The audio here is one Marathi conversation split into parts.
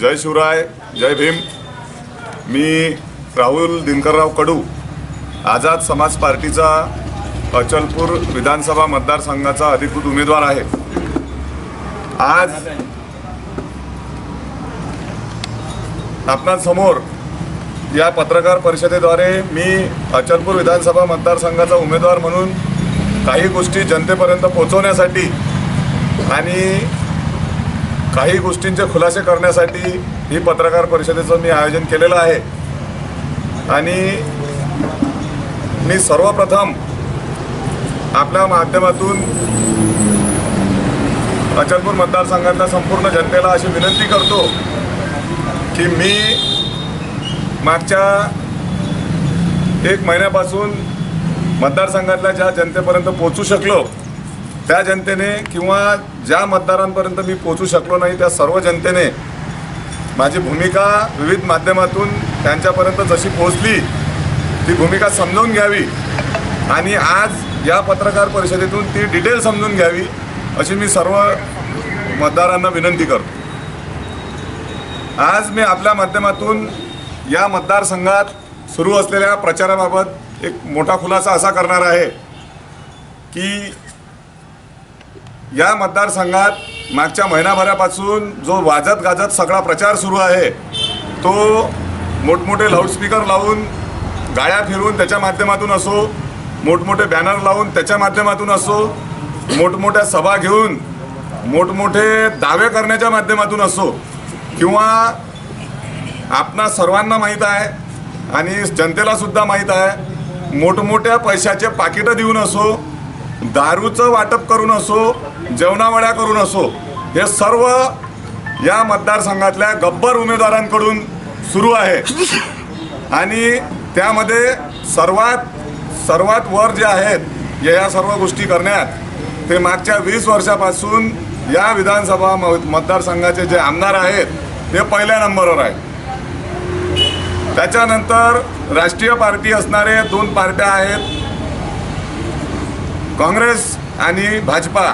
जय शिवराय जय भीम. मी राहुल दिनकरराव कडू आझाद समाज पार्टीचा अचलपूर विधानसभा मतदारसंघाचा अधिकृत उमेदवार आहे. आज आपणासमोर या पत्रकार परिषदेद्वारे मी अचलपूर विधानसभा मतदारसंघाचा उमेदवार म्हणून काही गोष्टी जनतेपर्यंत पोहोचवण्यासाठी आणि काही गोष्टींचे खुलासे करण्यासाठी ही पत्रकार परिषदेचं मी आयोजन केलेलं आहे. आणि मी सर्वप्रथम आपल्या माध्यमातून अचलपूर मतदारसंघातल्या संपूर्ण जनतेला अशी विनंती करतो की मी मागच्या एक महिन्यापासून मतदारसंघातल्या ज्या जनतेपर्यंत पोचू शकलो त्या जनतेने किंवा ज्या मतदारांपर्यंत मी पोचू शकलो नाही त्या सर्व जनतेने माझी भूमिका विविध माध्यमातून त्यांच्यापर्यंत जशी पोहोचली ती भूमिका समजून घ्यावी आणि आज या पत्रकार परिषदेतून ती डिटेल समजून घ्यावी अशी मी सर्व मतदारांना विनंती करतो. आज मी आपल्या माध्यमातून या मतदारसंघात सुरू असलेल्या प्रचाराबाबत एक मोठा खुलासा असा करणार आहे की या मतदारसंघात मागच्या महिनाभरापासून जो वाजत गाजत सगळा प्रचार सुरू आहे तो मोठमोठे लाऊडस्पीकर लावून गाड्या फिरून त्याच्या माध्यमातून असो मोठमोठे बॅनर लावून त्याच्या माध्यमातून असो मोठमोठ्या सभा घेऊन मोठमोठे दावे करण्याच्या माध्यमातून असो किंवा आपणा सर्वांना माहीत आहे आणि जनतेलासुद्धा माहीत आहे मोठमोठ्या पैशाचे पाकिटं देऊन असो दारूचं वाटप करून असो जेवणावड्या करून असो हे सर्व या मतदारसंघातल्या गब्बर उमेदवारांकडून सुरू आहे. आणि त्यामध्ये सर्वात सर्वात वर जे आहेत या सर्व गोष्टी करण्यात ते मागच्या वीस वर्षापासून या विधानसभा म मतदारसंघाचे जे आमदार आहेत ते पहिल्या नंबरवर आहेत. त्याच्यानंतर राष्ट्रीय पार्टी असणारे दोन पार्ट्या आहेत काँग्रेस आणि भाजपा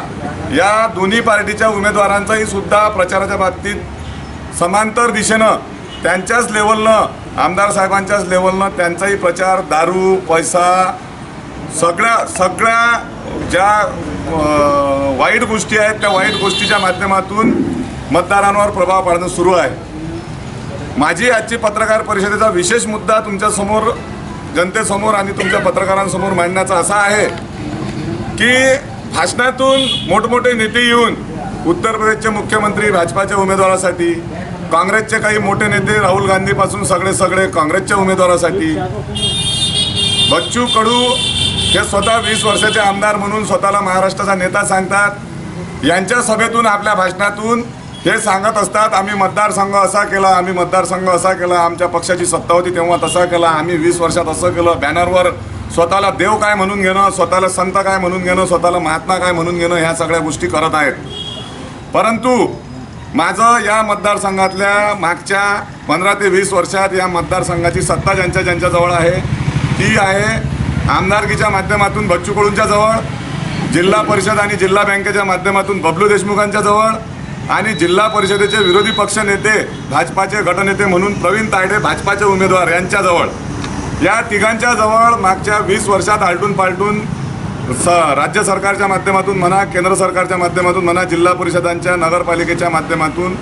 या दोन्ही पार्टीच्या उमेदवारांचाही सुद्धा प्रचाराच्या बाबतीत समांतर दिशेनं त्यांच्याच लेवलनं आमदार साहेबांच्याच लेवलनं त्यांचाही प्रचार दारू पैसा सगळ्या सगळ्या ज्या वाईट गोष्टी आहेत त्या वाईट गोष्टीच्या माध्यमातून मतदारांवर प्रभाव पाडणं सुरू आहे. माझी आजची पत्रकार परिषदेचा विशेष मुद्दा तुमच्यासमोर जनतेसमोर आणि तुमच्या पत्रकारांसमोर मांडण्याचा असा आहे की भाषणातून मोठमोठे नेते येऊन उत्तर प्रदेशचे मुख्यमंत्री भाजपाच्या उमेदवारासाठी काँग्रेसचे काही मोठे नेते राहुल गांधीपासून सगळे सगळे काँग्रेसच्या उमेदवारासाठी. बच्चू कडू हे स्वतः वीस वर्षाचे आमदार म्हणून स्वतःला महाराष्ट्राचा नेता सांगतात. यांच्या सभेतून आपल्या भाषणातून हे सांगत असतात आम्ही मतदारसंघ असा केला आम्ही मतदारसंघ असा केला आमच्या पक्षाची सत्ता होती तेव्हा तसा केला आम्ही वीस वर्षात असं केलं बॅनरवर स्वतःला देव काय म्हणून घेणं स्वतःला संत काय म्हणून घेणं स्वतःला महात्मा काय म्हणून घेणं ह्या सगळ्या गोष्टी करत आहेत. परंतु माझं या मतदारसंघातल्या मागच्या पंधरा ते वीस वर्षात या मतदारसंघाची सत्ता ज्यांच्या ज्यांच्याजवळ आहे ती आहे आमदारकीच्या माध्यमातून बच्चू कडूंच्या जवळ जिल्हा परिषद आणि जिल्हा बँकेच्या माध्यमातून बबलू देशमुखांच्या जवळ आणि जिल्हा परिषदेचे विरोधी पक्ष नेते भाजपाचे गटनेते म्हणून प्रवीण तायडे भाजपाचे उमेदवार यांच्याजवळ या तिघांच्या जवळ मागच्या वीस वर्षात आलटून पालटून स राज्य सरकारच्या माध्यमातून म्हणा केंद्र सरकारच्या माध्यमातून म्हणा जिल्हा परिषदांच्या नगरपालिकेच्या माध्यमातून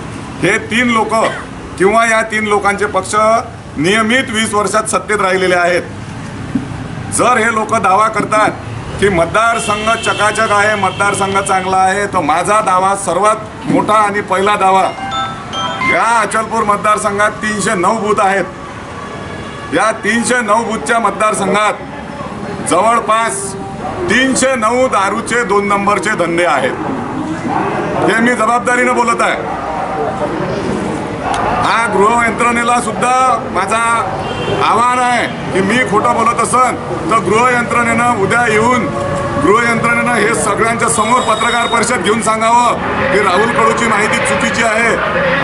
हे तीन लोक किंवा या तीन लोकांचे पक्ष नियमित वीस वर्षात सत्तेत राहिलेले आहेत. जर हे लोक दावा करतात की मतदारसंघ चकाचक आहे मतदारसंघ चांगला आहे तर माझा दावा सर्वात मोठा आणि पहिला दावा या अचलपूर मतदारसंघात तीनशे नऊ बूथ आहेत. या तीनशे नऊ बुथच्या मतदारसंघात जवळपास तीनशे नऊ दारूचे दोन नंबरचे धंदे आहेत. हे मी जबाबदारीनं बोलत आहे. हा गृहयंत्रणेला सुद्धा माझा आव्हान आहे की मी खोटं बोलत असन तर गृहयंत्रणेनं उद्या येऊन गृहयंत्रणेनं हे सगळ्यांच्या समोर पत्रकार परिषद घेऊन सांगावं की राहुल कडूची माहिती चुकीची आहे.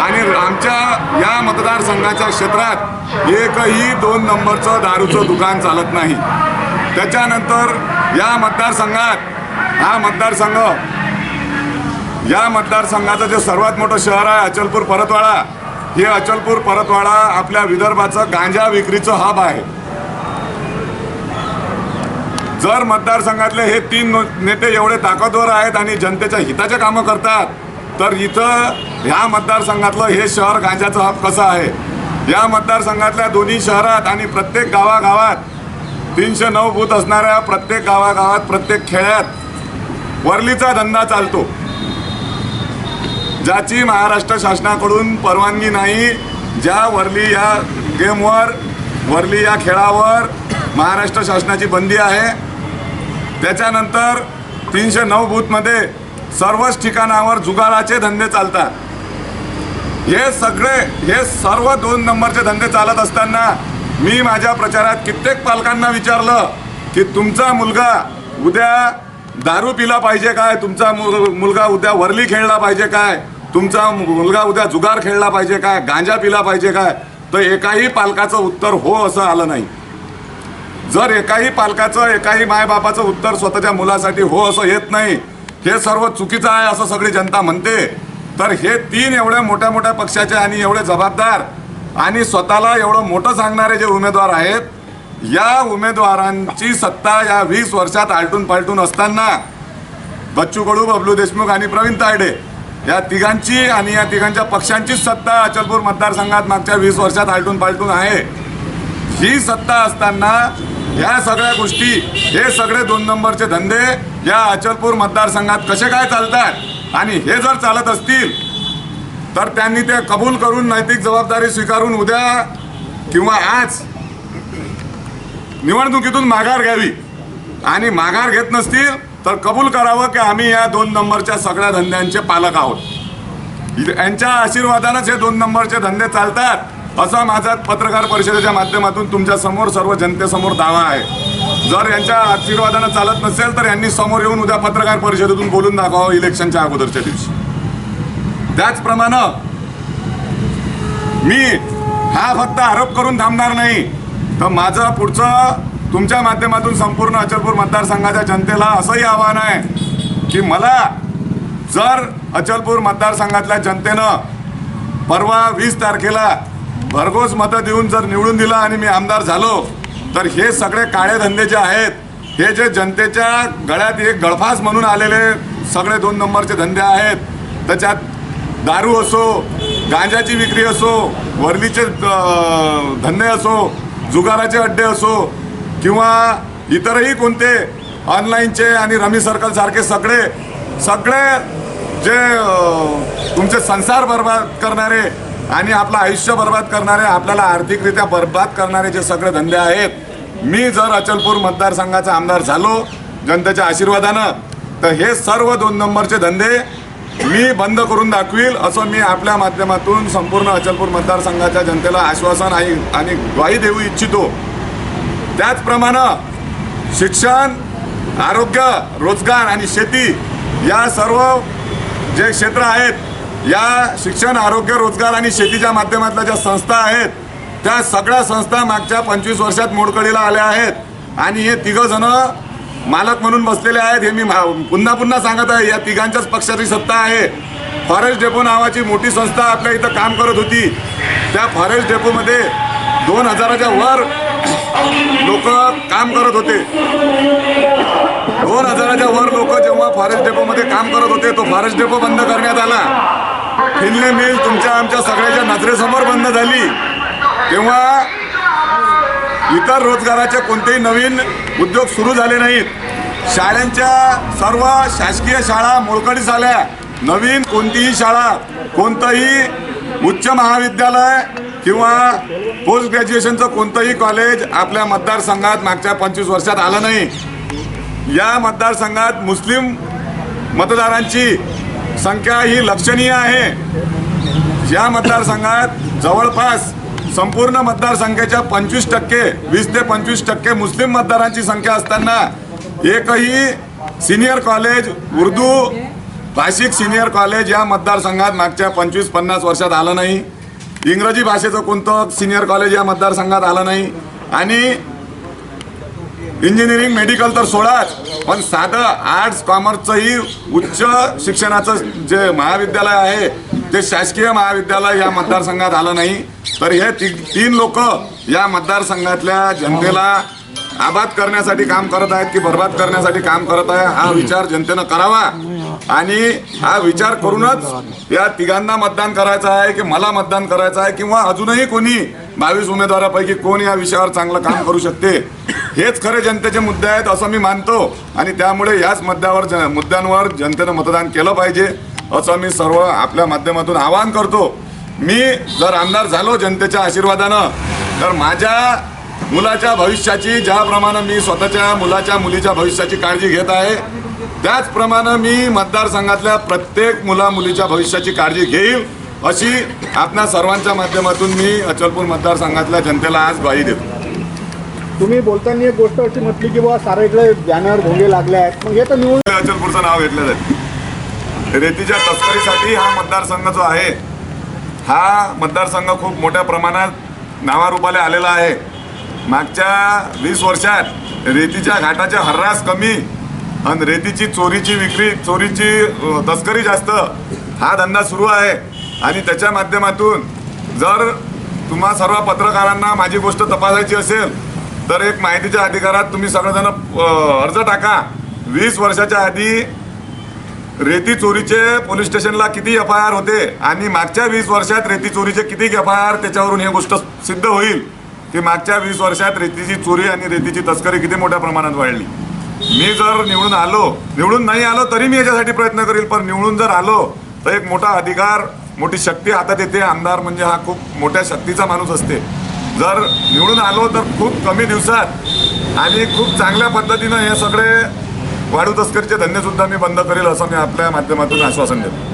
आणि आमच्या या मतदारसंघाच्या क्षेत्रात एकही दोन नंबरचं दारूचं दुकान चालत नाही. त्याच्यानंतर या मतदारसंघात हा मतदारसंघ या मतदारसंघाचं जे सर्वात मोठं शहर आहे अचलपूर परतवाडा हे अचलपूर परतवाडा आपल्या विदर्भाचं गांजा विक्रीचं हब आहे. जर मतदारसंघातले हे तीन नो- नेते एवढे ताकदवर आहेत आणि जनतेच्या हिताचे कामं करतात तर इथं ह्या मतदारसंघातलं हे शहर गांजाचं हब कसं आहे? या मतदारसंघातल्या दोन्ही शहरात आणि प्रत्येक गावागावात तीनशे नऊ बूथ असणाऱ्या प्रत्येक गावागावात प्रत्येक खेड्यात वरलीचा धंदा चालतो. ज्याची महाराष्ट्र शासनाकडून परवानगी नाही ज्या वरली या गेमवर वरली या खेळावर महाराष्ट्र शासनाची बंदी आहे त्याच्यानंतर तीनशे नऊ बूथमध्ये सर्वच ठिकाणावर जुगाराचे धंदे चालतात. हे सगळे हे सर्व दोन नंबरचे धंदे चालत असताना मी माझ्या प्रचारात कित्येक पालकांना विचारलं की तुमचा मुलगा उद्या दारू पिला पाहिजे काय? तुमचा मुल- मुलगा उद्या वरली खेळला पाहिजे काय? तुमचा मुलगा उद्या जुगार खेळला पाहिजे काय? गांजा पिला पाहिजे काय? तर एकाही पालकाचं उत्तर हो असं आलं नाही. जर एकाही पालकाचं एकाही मायबापाचं उत्तर स्वतःच्या मुलासाठी हो असं येत नाही हे सर्व चुकीचं आहे असं सगळी जनता म्हणते. तर हे तीन एवढ्या मोठ्या मोठ्या पक्षाचे आणि एवढे जबाबदार आणि स्वतःला एवढं मोठं सांगणारे जे उमेदवार आहेत या उमेदवारांची सत्ता या वीस वर्षात आलटून पालटून असताना बच्चू कडू बबलू देशमुख आणि प्रवीण तायडे या तिघांची आणि या तिघांच्या पक्षांचीच सत्ता अचलपूर मतदारसंघात मागच्या वीस वर्षात आलटून पालटून आहे. ही सत्ता असताना या सगळ्या गोष्टी हे सगळे दोन नंबरचे धंदे या अचलपूर मतदारसंघात कसे काय चालतात? आणि हे जर चालत असतील तर त्यांनी ते कबूल करून नैतिक जबाबदारी स्वीकारून उद्या किंवा आज निवडणुकीतून माघार घ्यावी. आणि माघार घेत नसतील तर कबूल करावं की आम्ही या दोन नंबरच्या सगळ्या धंद्यांचे पालक आहोत. यांच्या आशीर्वादानंच हे दोन नंबरचे धंदे चालतात. असा माझा पत्रकार परिषदेच्या माध्यमातून तुमच्यासमोर सर्व जनतेसमोर दावा आहे. जर यांच्या आशीर्वादानं चालत नसेल तर यांनी समोर येऊन उद्या पत्रकार परिषदेतून बोलून दाखवावं इलेक्शनच्या अगोदरच्या दिवशी. त्याचप्रमाणे मी हा फक्त आरोप करून थांबणार नाही तर माझं पुढचं तुमच्या माध्यमातून संपूर्ण अचलपूर मतदारसंघाच्या जनतेला असंही आव्हान आहे की मला जर अचलपूर मतदारसंघातल्या जनतेनं परवा वीस तारखेला भरघोस मतं देऊन जर निवडून दिलं आणि मी आमदार झालो तर हे सगळे काळे धंदे जे आहेत हे जे जनतेच्या गळ्यात एक गळफास म्हणून आलेले सगळे दोन नंबरचे धंदे आहेत त्याच्यात दारू असो गांजाची विक्री असो वर्लीचे धंदे असो जुगाराचे अड्डे असो किंवा इतरही कोणते ऑनलाईनचे आणि रमी सर्कल सारखे सगळे सगळे जे तुमचे संसार बर्बाद करणारे आणि आपलं आयुष्य बर्बाद करणारे आपल्याला आर्थिकरित्या बर्बाद करणारे जे सगळे धंदे आहेत मी जर अचलपूर मतदारसंघाचा आमदार झालो जनतेच्या आशीर्वादानं तर हे सर्व दोन नंबरचे धंदे मी बंद करून दाखवील असं मी आपल्या माध्यमातून संपूर्ण अचलपूर मतदारसंघाच्या जनतेला आश्वासन आहे आणि ग्वाही देऊ इच्छितो. त्याचप्रमाणे शिक्षण आरोग्य रोजगार आणि शेती या सर्व जे क्षेत्र आहेत या शिक्षण आरोग्य रोजगार आणि शेतीच्या माध्यमातल्या ज्या संस्था आहेत त्या सगळ्या संस्था मागच्या पंचवीस वर्षात मोडकळीला आल्या आहेत. आणि हे तिघं जण मालक म्हणून बसलेले आहेत हे मी मा- पुन्हा पुन्हा सांगत आहे या तिघांच्याच पक्षाची सत्ता आहे. फॉरेस्ट डेपो नावाची मोठी संस्था आपल्या इथं काम करत होती. त्या फॉरेस्ट डेपोमध्ये दोन हजाराच्या वर लोक काम करत होते. दोन हजाराच्या वर लोक जेव्हा फॉरेस्ट डेपोमध्ये काम करत होते तो फॉरेस्ट डेपो बंद करण्यात आला. फिनले मिल तुमच्या आमच्या सगळ्याच्या नजरेसमोर बंद झाली. तेव्हा इतर रोजगाराचे कोणतेही नवीन उद्योग सुरू झाले नाहीत. शाळांच्या सर्व शासकीय शाळा मोळकडीस आल्या नवीन कोणतीही शाळा कोणतंही उच्च महाविद्यालय किंवा पोस्ट ग्रॅज्युएशनचं कोणतंही कॉलेज आपल्या मतदारसंघात मागच्या पंचवीस वर्षात आलं नाही. या मतदारसंघात मुस्लिम मतदारांची संख्या ही लक्षणीय आहे. या मतदारसंघात जवळपास संपूर्ण मतदारसंख्येच्या पंचवीस टक्के वीस ते पंचवीस टक्के मुस्लिम मतदारांची संख्या असताना एकही सिनियर कॉलेज उर्दू भाषिक सिनियर कॉलेज या मतदारसंघात मागच्या पंचवीस पन्नास वर्षात आलं नाही. इंग्रजी भाषेचं कोणतं सिनियर कॉलेज या मतदारसंघात आलं नाही. आणि इंजिनिअरिंग मेडिकल तर सोडाच. पण साधं आर्ट्स कॉमर्सचंही उच्च शिक्षणाचं जे महाविद्यालय आहे ते शासकीय महाविद्यालय या मतदारसंघात आलं नाही. तर हे ती तीन लोक या मतदारसंघातल्या जनतेला आबाद करण्यासाठी काम करत आहेत की बर्बाद करण्यासाठी काम करत आहे हा विचार जनतेनं करावा. आणि हा विचार करूनच या तिघांना मतदान करायचं आहे की मला मतदान करायचं आहे किंवा अजूनही कोणी बावीस उमेदवारापैकी कोण या विषयावर चांगलं काम करू शकते? हेच खरे जनतेचे मुद्दे आहेत असं मी मानतो. आणि त्यामुळे याच मुद्द्यावर ज मुद्द्यांवर जनतेनं मतदान केलं पाहिजे असं मी सर्व आपल्या माध्यमातून आवाहन करतो. मी जर आमदार झालो जनतेच्या आशीर्वादानं तर माझ्या मुलाच्या भविष्याची ज्याप्रमाणे मी स्वतःच्या मुलाच्या मुलीच्या भविष्याची काळजी घेत आहे त्याचप्रमाणे मी मतदारसंघातल्या प्रत्येक मुला मुलीच्या भविष्याची काळजी घेईल. अशी आपणा सर्वांच्या माध्यमातून मी अचलपूर मतदारसंघातल्या जनतेला आज ग्वाही देतो. तुम्ही बोलताना एक गोष्ट अशी म्हटली की बाबा सारे इकडे बॅनर भोंगे लागले आहेत. मग हे तर निवडून अचलपूरचं नाव घेतलं जाईल. रेतीच्या तस्करीसाठी हा मतदारसंघ जो आहे हा मतदारसंघ खूप मोठ्या प्रमाणात नावारूपाला आलेला आहे. मागच्या वीस वर्षात रेतीच्या घाटाचे हर्रास कमी आणि रेतीची चोरीची विक्री चोरीची तस्करी जास्त हा धंदा सुरू आहे. आणि त्याच्या माध्यमातून जर तुम्हा सर्व पत्रकारांना माझी गोष्ट तपासायची असेल तर एक माहितीच्या अधिकारात तुम्ही सगळेजण अर्ज टाका. वीस वर्षाच्या आधी रेती चोरीचे पोलीस स्टेशनला किती एफ आय आर होते आणि मागच्या वीस वर्षात रेती चोरीचे किती एफ आय आर त्याच्यावरून ही गोष्ट सिद्ध होईल की मागच्या वीस वर्षात रेतीची चोरी आणि रेतीची तस्करी किती मोठ्या प्रमाणात वाढली. मी जर निवडून आलो निवडून नाही आलो तरी मी याच्यासाठी प्रयत्न करील पण निवडून जर आलो तर एक मोठा अधिकार मोठी शक्ती हातात येते आमदार म्हणजे हा खूप मोठ्या शक्तीचा माणूस असते. जर निवडून आलो तर खूप कमी दिवसात आणि खूप चांगल्या पद्धतीनं हे सगळे वाढू तस्करीचे धंदेसुद्धा मी बंद करेल असं मी आपल्या माध्यमातून आश्वासन देतो.